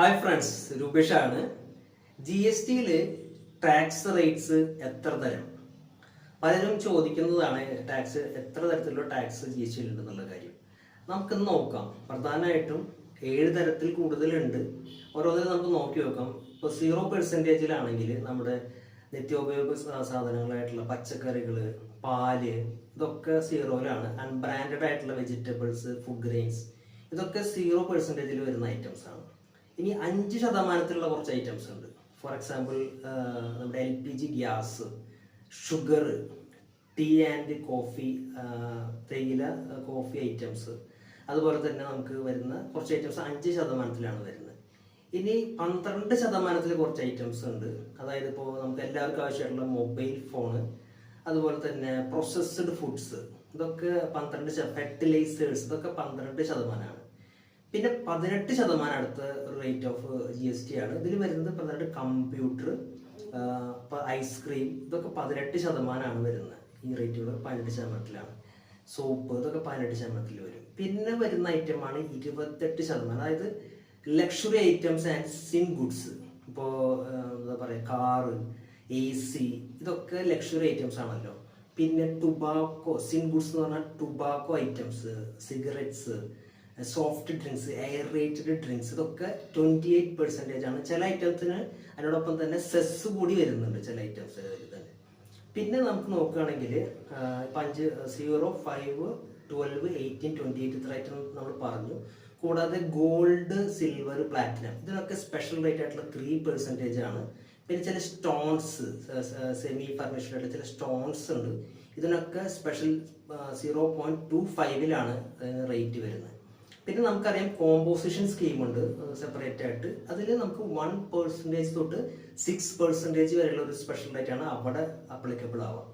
Hi friends രൂപേഷാണ്. G S ടിയിൽ tax rates എത്ര തരം? പലരും ചോദിക്കുന്നതാണ് ടാക്സ് എത്ര തരത്തിലുള്ള ടാക്സ് ജി എസ് ടിയിൽ ഉണ്ടെന്നുള്ള കാര്യം. നമുക്കിന്ന് നോക്കാം. പ്രധാനമായിട്ടും ഏഴ് തരത്തിൽ കൂടുതലുണ്ട്. ഓരോന്നിനും നമുക്ക് നോക്കി നോക്കാം. ഇപ്പോൾ സീറോ പെർസെന്റേജിലാണെങ്കിൽ നമ്മുടെ നിത്യോപയോഗ സാധനങ്ങളായിട്ടുള്ള പച്ചക്കറികൾ പാൽ ഇതൊക്കെ സീറോയിലാണ് അൺബ്രാൻഡഡ് ആയിട്ടുള്ള വെജിറ്റബിൾസ് ഫുഡ് ഗ്രെയിൻസ് ഇതൊക്കെ സീറോ പെർസെന്റേജിൽ വരുന്ന ഐറ്റംസ് ആണ്. ഇനി അഞ്ച് ശതമാനത്തിലുള്ള കുറച്ച് ഐറ്റംസ് ഉണ്ട്. ഫോർ എക്സാമ്പിൾ നമ്മുടെ L P G gas sugar tea and coffee തേയില കോഫി ഐറ്റംസ് അതുപോലെ തന്നെ നമുക്ക് വരുന്ന കുറച്ച് ഐറ്റംസ് അഞ്ച് ശതമാനത്തിലാണ് വരുന്നത്. ഇനി പന്ത്രണ്ട് ശതമാനത്തിൽ കുറച്ച് ഐറ്റംസ് ഉണ്ട്. അതായത് ഇപ്പോൾ നമുക്ക് എല്ലാവർക്കും ആവശ്യമായിട്ടുള്ള മൊബൈൽ ഫോണ് അതുപോലെ തന്നെ പ്രോസസ്ഡ് ഫുഡ്സ് ഇതൊക്കെ പന്ത്രണ്ട് ഫെർട്ടിലൈസേഴ്സ് ഇതൊക്കെ പന്ത്രണ്ട് ശതമാനമാണ്. പിന്നെ പതിനെട്ട് ശതമാനം അടുത്ത rate of G S T ആണ്. ഇതിൽ വരുന്നത് പതിനെട്ട് കമ്പ്യൂട്ടർ ഐസ്ക്രീം ഇതൊക്കെ പതിനെട്ട് ശതമാനമാണ് വരുന്നത്. ഈ റേറ്റുകൾ പതിനെട്ട് ശതമാനത്തിലാണ്. സോപ്പ് ഇതൊക്കെ പതിനെട്ട് ശതമാനത്തിൽ വരും. പിന്നെ വരുന്ന ഐറ്റമാണ് ഇരുപത്തെട്ട് ശതമാനം. അതായത് luxury items and sin goods ഇപ്പോൾ എന്താ പറയുക കാറ് എ സി ഇതൊക്കെ ലക്ഷറി ഐറ്റംസ് ആണല്ലോ. പിന്നെ ടുബാക്കോ സിം ഗുഡ്സ് എന്ന് പറഞ്ഞാൽ tobacco items cigarettes soft drinks aerated drinks ഇതൊക്കെ ട്വന്റി എയ്റ്റ് പെർസെന്റേജ് ആണ്. ചില ഐറ്റംസിന് അതിനോടൊപ്പം തന്നെ സെസ് കൂടി വരുന്നുണ്ട് ചില ഐറ്റംസ് തന്നെ. പിന്നെ നമുക്ക് നോക്കുകയാണെങ്കിൽ ഇപ്പം അഞ്ച് zero five twelve eighteen twenty eight ഇത്ര ഐറ്റം നമ്മൾ പറഞ്ഞു. കൂടാതെ ഗോൾഡ് സിൽവർ പ്ലാറ്റിനം ഇതിനൊക്കെ സ്പെഷ്യൽ റേറ്റ് ആയിട്ടുള്ള ത്രീ പെർസെന്റേജ് ആണ്. പിന്നെ ചില സ്റ്റോൺസ് സെമി ഫർണിഷ്ഡ് ആയിട്ടുള്ള ചില സ്റ്റോൺസ് ഉണ്ട്. ഇതിനൊക്കെ സ്പെഷ്യൽ സീറോ പോയിന്റ് ടു ഫൈവിലാണ് റേറ്റ് വരുന്നത്. പിന്നെ നമുക്കറിയാം കോമ്പോസിഷൻ സ്കീമുണ്ട് സെപ്പറേറ്റ് ആയിട്ട്. അതിൽ നമുക്ക് വൺ പെർസെന്റേജ് തൊട്ട് സിക്സ് പെർസെന്റേജ് വരെയുള്ള ഒരു സ്പെഷ്യൽ റേറ്റ് ആണ് അവിടെ അപ്ലിക്കബിൾ ആവുക.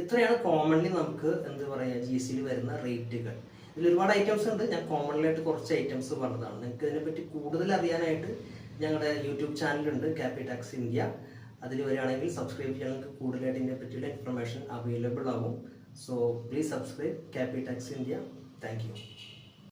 ഇത്രയാണ് കോമൺലി നമുക്ക് എന്ത് പറയുക ജി എസ് വരുന്ന റേറ്റുകൾ ഇതിൽ ഒരുപാട് ഐറ്റംസ് ഉണ്ട്. ഞാൻ കോമൺലി ആയിട്ട് കുറച്ച് ഐറ്റംസ് പറഞ്ഞതാണ്. നിങ്ങൾക്ക് ഇതിനെപ്പറ്റി കൂടുതൽ അറിയാനായിട്ട് ഞങ്ങളുടെ യൂട്യൂബ് ചാനലുണ്ട് ക്യാപി ടാക്സ് ഇന്ത്യ അതിൽ വരികയാണെങ്കിൽ സബ്സ്ക്രൈബ് ചെയ്യാൻ നിങ്ങൾക്ക് കൂടുതലായിട്ട് ഇതിനെ പറ്റിയുള്ള ഇൻഫർമേഷൻ അവൈലബിൾ ആകും സോ പ്ലീസ് സബ്സ്ക്രൈബ് ക്യാപി ടാക്സ് ഇന്ത്യ താങ്ക്